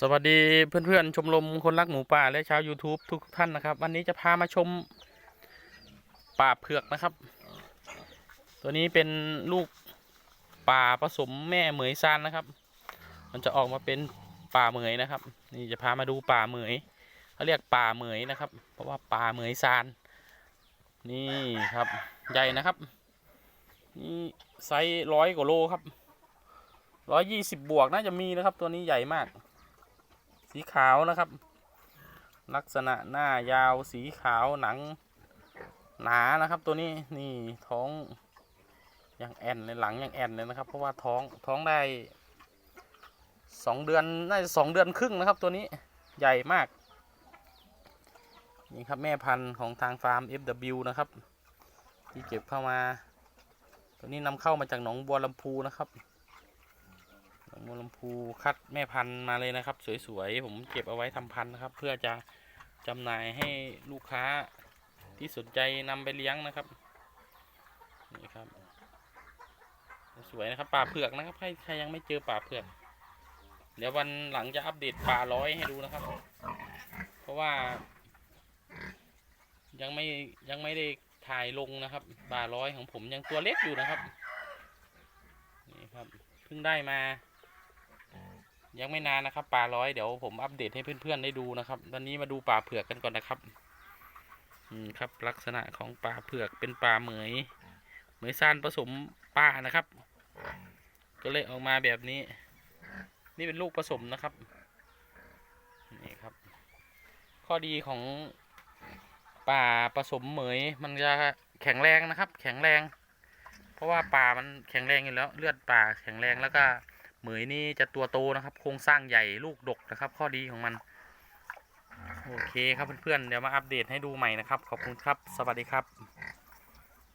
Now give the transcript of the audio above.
สวัสดีเพื่อนๆ ชมรมคนรักหมูป่าและชาว YouTube ทุกท่านนะครับ วันนี้จะพามาชมป่าเผือกนะครับ ตัวนี้เป็นลูกป่าผสมแม่เหมยซานนะครับ มันจะออกมาเป็นป่าเหมยนะครับ นี่จะพามาดูป่าเหมยเขาเรียกป่าเหมยนะครับ เพราะว่าป่าเหมยซานนี่ครับใหญ่นะครับ นี่ไซส์ร้อยกว่าโลครับร้อยยี่สิบบวกน่าจะมีนะครับ ตัวนี้ใหญ่มาก สีขาวนะครับ ลักษณะหน้ายาวสีขาวหนัง หนานะครับ ตัวนี้นี่ท้องยังแอนเลยหลังยังแอนเลยนะครับ เพราะว่าท้องท้องได้สองเดือนน่าจะสองเดือนครึ่งนะครับ ตัวนี้ใหญ่มากนี่ครับแม่พันธุ์ของทางฟาร์ม FW นะครับ ที่เก็บเข้ามา ตัวนี้นำเข้ามาจากหนองบัวลำพูนะครับ หนองบัวลำพูคัดแม่พันธุ์มาเลยนะครับ สวยๆ ผมเก็บเอาไว้ทำพันธุ์นะครับ เพื่อจะจำหน่ายให้ลูกค้าที่สนใจนำไปเลี้ยงนะครับนี่ครับ สวยนะครับป่าเผือกนะครับใครใครยังไม่เจอป่าเผือกเดี๋ยววันหลังจะอัปเดตป่าร้อยให้ดูนะครับ เพราะว่า ยังไม่ยังไม่ได้ถ่ายลงนะครับป่าร้อยของผมยังตัวเล็กอยู่นะครับนี่ครับเพิ่งได้มา ยังไม่นานนะครับป่าร้อยเดี๋ยวผมอัปเดตให้เพื่อนๆได้ดูนะครับ ตอนนี้มาดูป่าเผือกกันก่อนนะครับอืมครับ ลักษณะของป่าเผือกเป็นป่าเหมยเหมยซานผสมป่านะครับ ก็เลยออกมาแบบนี้ นี่เป็นลูกผสมนะครับนี่ครับ ข้อดีของป่าผสมเหมยมันจะแข็งแรงนะครับ แข็งแรง เพราะว่าป่ามันแข็งแรงอยู่แล้ว เลือดป่าแข็งแรงแล้วก็ เหมยนี่จะตัวโตนะครับ โครงสร้างใหญ่ลูกดกนะครับ ข้อดีของมัน โอเคครับเพื่อนๆเดี๋ยวมาอัปเดตให้ดูใหม่นะครับ ขอบคุณครับ สวัสดีครับ